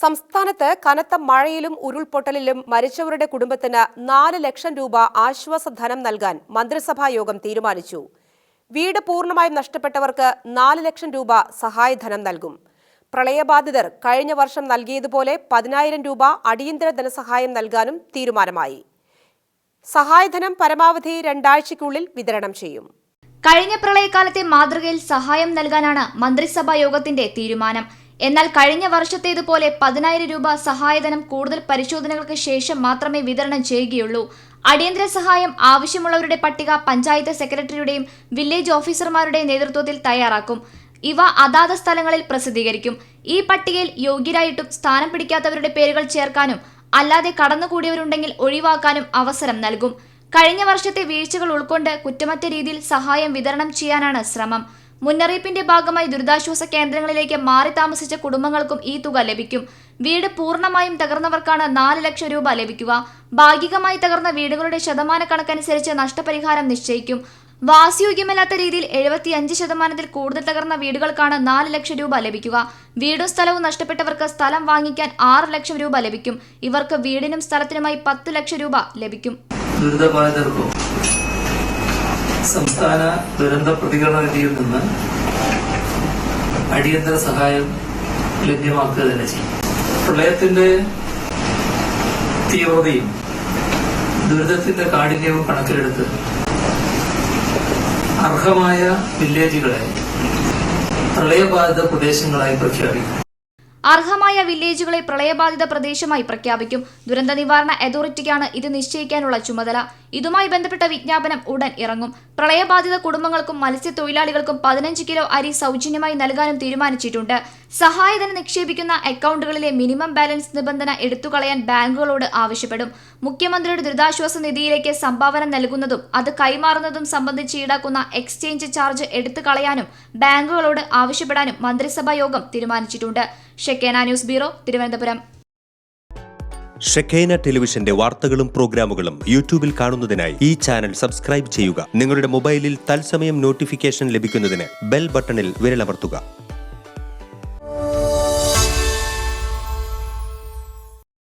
സംസ്ഥാനത്ത് കനത്ത മഴയിലും ഉരുൾപൊട്ടലിലും മരിച്ചവരുടെ കുടുംബത്തിന് നാല് ലക്ഷം രൂപ ആശ്വാസ ധനം നൽകാൻ മന്ത്രിസഭാ യോഗം തീരുമാനിച്ചു. വീട് പൂർണമായും നഷ്ടപ്പെട്ടവർക്ക് നാല് ലക്ഷം രൂപ സഹായധനം നൽകും. പ്രളയബാധിതർ കഴിഞ്ഞ വർഷം നൽകിയതുപോലെ പതിനായിരം രൂപ അടിയന്തര ധനസഹായം നൽകാനും തീരുമാനമായി. സഹായധനം പരമാവധി രണ്ടാഴ്ചയ്ക്കുള്ളിൽ വിതരണം ചെയ്യും. കഴിഞ്ഞ പ്രളയകാലത്തെ മാതൃകയിൽ സഹായം നൽകാനാണ് മന്ത്രിസഭാ യോഗത്തിന്റെ തീരുമാനം. എന്നാൽ കഴിഞ്ഞ വർഷത്തേതുപോലെ പതിനായിരം രൂപ സഹായധനം കൂടുതൽ പരിശോധനകൾക്ക് ശേഷം മാത്രമേ വിതരണം ചെയ്യുകയുള്ളൂ. അടിയന്തര സഹായം ആവശ്യമുള്ളവരുടെ പട്ടിക പഞ്ചായത്ത് സെക്രട്ടറിയുടെയും വില്ലേജ് ഓഫീസർമാരുടെയും നേതൃത്വത്തിൽ തയ്യാറാക്കും. ഇവ അതാത് സ്ഥലങ്ങളിൽ പ്രസിദ്ധീകരിക്കും. ഈ പട്ടികയിൽ യോഗ്യരായിട്ടും സ്ഥാനം പിടിക്കാത്തവരുടെ പേരുകൾ ചേർക്കാനും അല്ലാതെ കടന്നുകൂടിയവരുണ്ടെങ്കിൽ ഒഴിവാക്കാനും അവസരം നൽകും. കഴിഞ്ഞ വർഷത്തെ വീഴ്ചകൾ ഉൾക്കൊണ്ട് കുറ്റമറ്റ രീതിയിൽ സഹായം വിതരണം ചെയ്യാനാണ് ശ്രമം. മുന്നറിയിപ്പിന്റെ ഭാഗമായി ദുരിതാശ്വാസ കേന്ദ്രങ്ങളിലേക്ക് മാറി താമസിച്ച കുടുംബങ്ങൾക്കും ഈ തുക ലഭിക്കും. വീട് പൂർണമായും തകർന്നവർക്കാണ് നാല് ലക്ഷം രൂപ ലഭിക്കുക. ഭാഗികമായി തകർന്ന വീടുകളുടെ ശതമാന കണക്കനുസരിച്ച് നഷ്ടപരിഹാരം നിശ്ചയിക്കും. വാസയോഗ്യമല്ലാത്ത രീതിയിൽ എഴുപത്തിയഞ്ച് ശതമാനത്തിൽ കൂടുതൽ തകർന്ന വീടുകൾക്കാണ് നാല് ലക്ഷം രൂപ ലഭിക്കുക. വീടും സ്ഥലവും നഷ്ടപ്പെട്ടവർക്ക് സ്ഥലം വാങ്ങിക്കാൻ ആറ് ലക്ഷം രൂപ ലഭിക്കും. ഇവർക്ക് വീടിനും സ്ഥലത്തിനുമായി പത്ത് ലക്ഷം രൂപ ലഭിക്കും. സംസ്ഥാന ദുരന്ത പ്രതികരണ നിധിയിൽ നിന്ന് അടിയന്തര സഹായം ലഭ്യമാക്കുക തന്നെ ചെയ്യും. പ്രളയത്തിന്റെ തീവ്രതയും ദുരിതത്തിന്റെ കാഠിന്യവും കണക്കിലെടുത്ത് അർഹമായ വില്ലേജുകളെ പ്രളയബാധിത പ്രദേശങ്ങളായി പ്രഖ്യാപിക്കും. അർഹമായ വില്ലേജുകളെ പ്രളയബാധിത പ്രദേശമായി പ്രഖ്യാപിക്കും. ദുരന്ത നിവാരണ അതോറിറ്റിക്കാണ് ഇത് നിശ്ചയിക്കാനുള്ള ചുമതല. ഇതുമായി ബന്ധപ്പെട്ട വിജ്ഞാപനം ഉടൻ ഇറങ്ങും. പ്രളയബാധിത കുടുംബങ്ങൾക്കും മത്സ്യത്തൊഴിലാളികൾക്കും പതിനഞ്ച് കിലോ അരി സൗജന്യമായി നൽകാനും തീരുമാനിച്ചിട്ടുണ്ട്. സഹായധനം നിക്ഷേപിക്കുന്ന അക്കൗണ്ടുകളിലെ മിനിമം ബാലൻസ് നിബന്ധന എടുത്തുകളയാൻ ബാങ്കുകളോട് ആവശ്യപ്പെടും. മുഖ്യമന്ത്രിയുടെ ദുരിതാശ്വാസ നിധിയിലേക്ക് സംഭാവന നൽകുന്നതും അത് കൈമാറുന്നതും സംബന്ധിച്ച് ഈടാക്കുന്ന എക്സ്ചേഞ്ച് ചാർജ് എടുത്തു കളയാനും ബാങ്കുകളോട് ആവശ്യപ്പെടാനും മന്ത്രിസഭാ യോഗം തീരുമാനിച്ചിട്ടുണ്ട്. Shekinah news bureau Thiruvananthapuram. Shekinah ടെലിവിഷന്റെ വാർത്തകളും പ്രോഗ്രാമുകളും യൂട്യൂബിൽ കാണുന്നതിനായി ഈ ചാനൽ സബ്സ്ക്രൈബ് ചെയ്യുക. നിങ്ങളുടെ മൊബൈലിൽ തത്സമയം നോട്ടിഫിക്കേഷൻ ലഭിക്കുന്നതിന് ബെൽ ബട്ടണിൽ വിരലമർത്തുക.